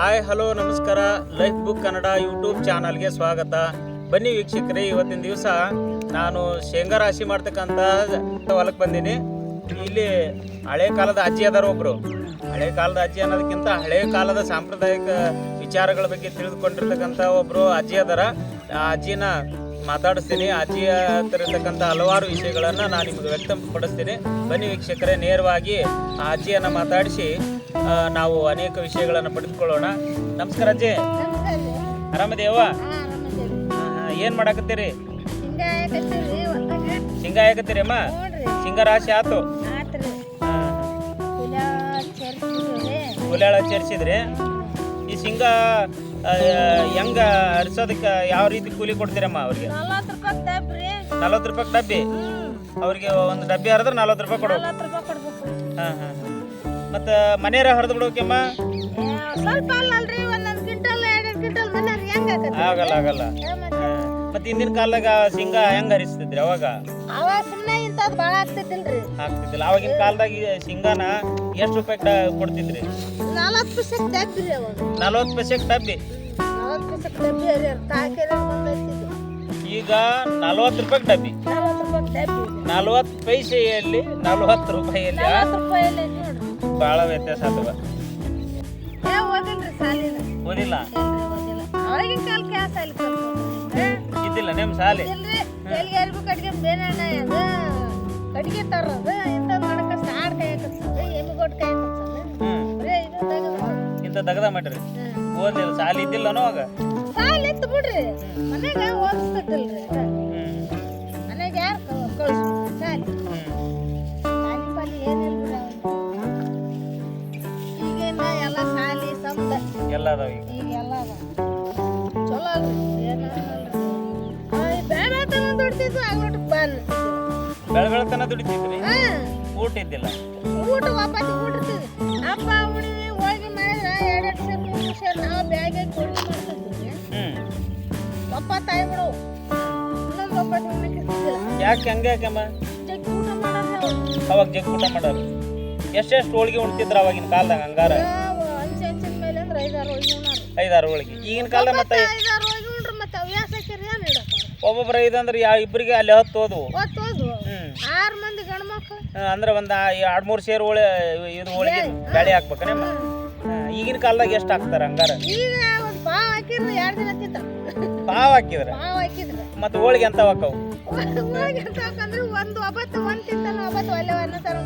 Hi, hello, ನಮಸ್ಕಾರ. Life book Kannada YouTube ಚಾನಲ್ಗೆ ಸ್ವಾಗತ. ಬನ್ನಿ ವೀಕ್ಷಕರೇ, ಇವತ್ತಿನ ದಿವಸ ನಾನು ಶೇಂಗಾ ರಾಶಿ ಮಾಡ್ತಕ್ಕಂಥ ಹೊಲಕ್ಕೆ ಬಂದೀನಿ. ಇಲ್ಲಿ ಹಳೆ ಕಾಲದ ಅಜ್ಜಿ ಅದಾರ ಒಬ್ಬರು ಹಳೆ ಕಾಲದ ಅಜ್ಜಿ ಅನ್ನೋದಕ್ಕಿಂತ ಹಳೆ ಕಾಲದ ಸಾಂಪ್ರದಾಯಿಕ ವಿಚಾರಗಳ ಬಗ್ಗೆ ತಿಳಿದುಕೊಂಡಿರ್ತಕ್ಕಂಥ ಒಬ್ಬರು ಅಜ್ಜಿ ಅದಾರ. ಆ ಅಜ್ಜಿನ ಮಾತಾಡಿಸ್ತೀನಿ. ಅಜ್ಜಿ ಹತ್ರ ಇರ್ತಕ್ಕಂಥ ಹಲವಾರು ವಿಷಯಗಳನ್ನು ನಾನು ನಿಮಗೆ ವ್ಯಕ್ತಪಡಿಸ್ತೀನಿ. ಬನ್ನಿ ವೀಕ್ಷಕರೇ, ನೇರವಾಗಿ ಆ ಅಜ್ಜಿಯನ್ನು ಮಾತಾಡಿಸಿ ನಾವು ಅನೇಕ ವಿಷಯಗಳನ್ನು ಪಡೆದುಕೊಳ್ಳೋಣ. ನಮಸ್ಕಾರ ಅಜ್ಜಿ. ಆರಾಮದೇವ? ಏನು ಮಾಡಾಕತ್ತೀರಿ? ಶೇಂಗಾ ಹಾಕತ್ತೀರಿ ಅಮ್ಮ? ಶೇಂಗಾ ರಾಶಿ ಆತು ಹುಲ್ಯಾಳ ಸೇರಿಸಿದ್ರಿ ಈ ಶೇಂಗಾ ಆ, ಹೆಂಗ ಹರಿಸೋದಕ್ಕೆ ಯಾವ ರೀತಿ ಕೂಲಿ ಕೊಡ್ತೀರಮ್ಮ ಅವ್ರಿಗೆ? ನಲ್ವತ್ತು ರೂಪಾಯಿ ಡಬ್ಬಿ. ಅವ್ರಿಗೆ ಒಂದು ಡಬ್ಬಿ ಹರಿದ್ರೆ ನಲ್ವತ್ತು ರೂಪಾಯಿ ಕೊಡೋ. ಹಾಂ ಹಾಂ. ಮತ್ತು ಮನೆಯರ ಹರಿದು ಬಿಡೋಕೆಮ್ಮ? ಸ್ವಲ್ಪ ಅಲ್ಲಲ್ರಿ ಒಂದೊಂದು ಕ್ವಿಂಟಲ್ ಎರಡು ಕ್ವಿಂಟಲ್ ಮನೆ ಹೆಂಗ್ ಆಗಲ್ಲ ಆಗಲ್ಲ. ಮತ್ತು? ಹಿಂದಿನ ಕಾಲದಾಗ ಶೇಂಗಾ ಹೆಂಗ್ ಹರಿಸ್ತಿದ್ರಿ ಅವಾಗ? ಅವಾಗ ಸುಮ್ಮನೆ ಇಂಥದ್ದು ಭಾಳ ಆಗ್ತಿದ್ದಿಲ್ರಿ. ಆಗ್ತಿದ್ದಿಲ್ಲ. ಅವಾಗಿನ ಕಾಲದಾಗ ಶೇಂಗಾನ ಎಷ್ಟು ರೂಪಾಯಿ ಕೊಡ್ತಿದ್ರಿ? ನಲವತ್ತು ಪೈಸೆಗೆ ಡಬ್ಬಿ ರೀ ಅವಾಗ. ನಲ್ವತ್ತು ಪೈಸೆಗೆ ಡಬ್ಬಿ ನಲವತ್ತು ಪೈಸೆಗೆ ಡಬ್ಬಿ ಹರಿಯರ್ ಈಗ ನಲ್ವತ್ತು ರೂಪಾಯಿ ಡಬ್ಬಿ ನಲವತ್ತು ಪೈಸೆಯಲ್ಲಿ ನಲ್ವತ್ತು ರೂಪಾಯಿಯಲ್ಲಿ ಭಾಳ ವ್ಯತ್ಯಾಸ ಆತವ ಓದಿಲ್ಲ? ಇದ್ದಿಲ್ಲ ನಿಮ್ಮ ಸಾಲಿ ಕಟ್ಗೆ ತರೋದು ಇಂಥ ಸಾಡ್ ಕೈ ಕಟ್ಸೋದು ಎಮ್ಮಿಗೊಟ್ಟು ಕೈ ಇಂಥ ದಗದ ಮಾಡ್ರಿ ಓದಿಲ್ಲ ಸಾಲಿ ಇದ್ದಿಲ್ಲ ಅವಾಗ? ಸಾಲಿ ಎತ್ತು ಬಿಡ್ರಿ. ಮನೆಗೆ ಓದಿಸ್ತೈತಿಲ್ರಿ ಎಲ್ಲ ಅದಾವ ಈಗ ಈಗ ಎಲ್ಲ ಅದ ಚಲೋ ಅಲ್ರಿ. ಏನು ಬೇಡ ತನ ದುಡ್ತಿದ್ದು ಆಗ್ಬಿಟ್ಟು ಬಂದ್. ಬೆಳ ಬೆಳತನ ದುಡಿತಿದ್ರಿ? ಹಾ. ಊಟ ಇದ್ದಿಲ್ಲ? ಊಟ ವಾಪಸ್ ಊಟಿರ್ತೀವಿ ಹಬ್ಬ ಹುಣ್ಣಿಮೆ ಹೋಗಿ ಮಾಡಿದ್ರೆ ಎರಡೆರಡು ಸೇರು ಮೂರು ಸೇರು ನಾವು ಬ್ಯಾಗೆ ಕೊಡಿ ಮಾಡ್ತಿರ್ತೀವಿ ಹ್ಞೂ ಒಪ್ಪತ್ತಾಯಿ ಬಿಡು. ಇನ್ನೊಂದು ಒಪ್ಪತ್ತು ಯಾಕೆ ಹಂಗೆ ಯಾಕಮ್ಮ? ಜಗ್ಗಿ ಊಟ ಮಾಡೋದು ಅವಾಗ ಜಗ್ ಊಟ ಮಾಡೋರು. ಎಷ್ಟೆಷ್ಟು ಹೋಳಿಗೆ ಉಣ್ತಿದ್ರು ಅವಾಗಿನ ಕಾಲದಾಗ ಹಂಗಾರ? ಐದಾರು ಹೋಳಿಗೆ. ಈಗಿನ ಕಾಲದ ಮತ್ತೆ ಒಬ್ಬೊಬ್ರು ಐದಂದ್ರೆ ಯಾವ ಇಬ್ಬರಿಗೆ ಅಲ್ಲಿ ಹತ್ತು ಹೋದ್ವು. ಆರು ಮಂದಿ ಗಂಡು ಮಕ್ಳು. ಅಂದ್ರೆ ಒಂದು ಎರಡು ಮೂರು ಸೇರು ಹೋಳಿ ಇದು ಹೋಳಿಗೆ ಬೆಳೆ ಹಾಕ್ಬೇಕನೇಮ್ಮ? ಈಗಿನ ಕಾಲದಾಗ ಎಷ್ಟು ಹಾಕ್ತಾರೆ ಹಂಗಾರ? ಪಾವ್ ಹಾಕಿದ್ರೆ ಎರಡು ದಿನ ಪಾವ್ ಹಾಕಿದ್ರೆ? ಪಾವ್ ಹಾಕಿದ್ರೆ. ಮತ್ತು ಹೋಳಿಗೆ ಅಂತ ಹಾಕವು? ಹೋಗಿ ಅಂತ ಹಾಕಂದ್ರೆ ಒಂದು ಒಬ್ಬತ್ತು ಒಂದು ತಿಂತಾನೆ ಒಬ್ಬತ್ತು ಒಳ್ಳೆ ಅನ್ನ ತರ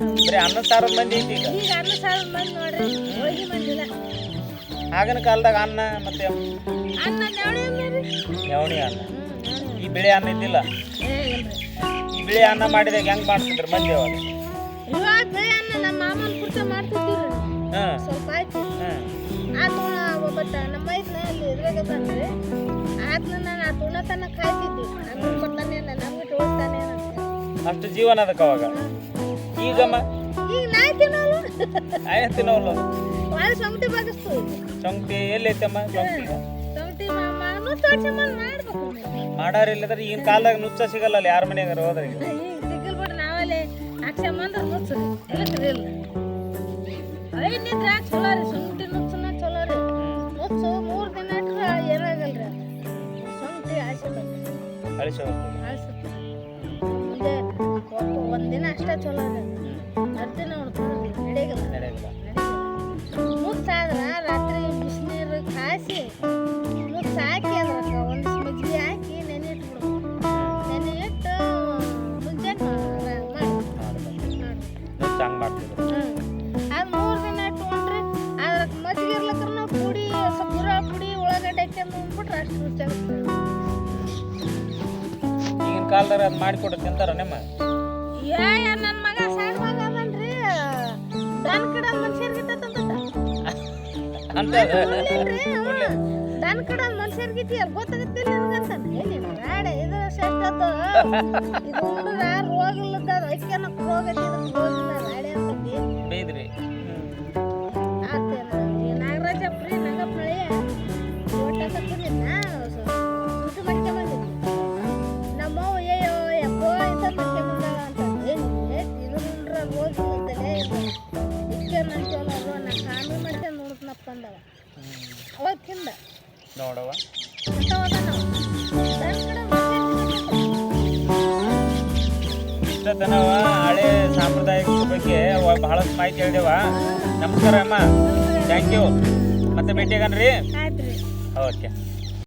ಬರೀ ಅನ್ನ ಸಾರದ ಮಂದಿ ಐತಿ ಈಗ. ಈಗ ಅನ್ನ ಸಾರು ಮಂದಿ ನೋಡ್ರಿ ಹೋಗಿ ಮಂದಿಲ್ಲ ಆಗಿನ ಕಾಲದಾಗ ಅನ್ನ ಮತ್ತೆ ಅನ್ನ ನವಣೆ ನವಣಿ ಅನ್ನ. ಈ ಬಿಳಿ ಅನ್ನ ಇದ್ದಿಲ್ಲ? ಏ ಇಲ್ರಿ. ಈ ಬಿಳಿ ಅನ್ನ ಮಾಡಿದಾಗ ಹೆಂಗ್ ಮಾಡ್ತಿದ್ರು ಮಂದಿ ಅವಾಗ? ಇವಾಗ ಅನ್ನ ನಮ್ಮ ಮಾಮನ ಪುರ್ತ ಮಾಡ್ತಿದ್ದೀವಿ ಹಾಂ. ಸ್ವಲ್ಪ ಆಯ್ತು. ಹಾಂ. ಆತುಣ ಒಬ್ಬತ್ತ ನಮ್ಮ ಮೈದ್ನ ಅಲ್ಲಿ ಇದ್ರಾಗ ಬಂದ್ರೆ ಆತನ ನಾನು ತೋರಿಸ್ತಾನೆ ಅಷ್ಟು ಜೀವನ ಅದಕ್ಕೆ ಅವಾಗ? ಈಗಮ್ಮ ಈಗ ಆಯ್ತು ತಿನ್ನೋಲ್ಲ? ಚೊಂಕ್ಟಿ ಎಲ್ಲಿ ಐತಮ್ಮ ಚೊಂಕ್ಟಿ ಸೊಮಟಿ ಮಾಮನು ತೋರ್ಸಮ್ಮನ್ ಮಾಡ್ಬೇಕು ಮಾಡಾರ ಇಲ್ಲದ್ರೆ ಈಗಿನ ಕಾಲದಾಗ ನುಚ್ಚ ಸಿಗಲ್ಲ ಅಲ್ಲಿ ಯಾರ ಮನೆಯಾಗ ಹೋದ್ರೆ ಈಗ ಈಗ ಅಳಿಸ ಒಂದಿನ ಅಷ್ಟೇ ಚಲೋ ರೀ ಹತ್ತು ದಿನ ನಡೆಯಲ್ಲ ನಡೆಯಲ್ಲ ರಾತ್ರಿ ಬಿಸಿನೀರು ಕಾಯಿಸಿ ಮುತ್ತು ಹಾಕಿ ಅದ್ರಾಗ ಒಂದು ಮಜ್ಜಿಗೆ ಹಾಕಿ ನೆನೆ ಇಟ್ಬಿಡು. ನೆನೆ ಇಟ್ಟು ಮುಂಜಾನೆ ಮಾಡಿ ಹಂಗೆ ಅದು ಮೂರು ದಿನ ಇಟ್ಕೊಂಡ್ರೆ ಅದ್ರಾಗ ಮಜ್ಜಿಗೆ ಇರ್ಲಕ್ರ ನಾವು ಪುಡಿ ಸ್ವಲ್ಪ ಗುರ ಪುಡಿ ಉಳ್ಳಾಗಡ್ಡೆ ಹಾಕ್ಯಂದು ಅಷ್ಟು ರುಚಿಯಾಗುತ್ತೆ ಈಗಿನ ಕಾಲದಾಗ ಅದು ಮಾಡಿಕೊಟ್ಟು ತಿಂತಾರ ನಿಮ್ಮ? ದನ ಕಡ ಮನುಷ್ಯರ್ಗಿತಿ ಗೊತ್ತಾಗತ್ತಿಲ್ಲ ನಿನಗಂತ ಏನೇನು ರಾಡ ಇದು ಶ್ರೇಷ್ಠದ್ದು ಇದು ಉಂಡ್ರ ರೋಗ ಇಲ್ಲದ ಐಕ್ಯನ ರೋಗ ಬಂದವ ಅವತ್ತಿಂದ ನೋಡವ ಇಷ್ಟತನವ ಹಳೆ ಸಾಂಪ್ರದಾಯಿಕ ಬಗ್ಗೆ ಬಹಳಷ್ಟು ಮಾಹಿತಿ ಹೇಳಿದೆವ. ನಮಸ್ಕಾರ ಅಮ್ಮ. ಥ್ಯಾಂಕ್ ಯು ಮತ್ತೆ ಭೇಟಿಯಾಗನ್ರಿ ಓಕೆ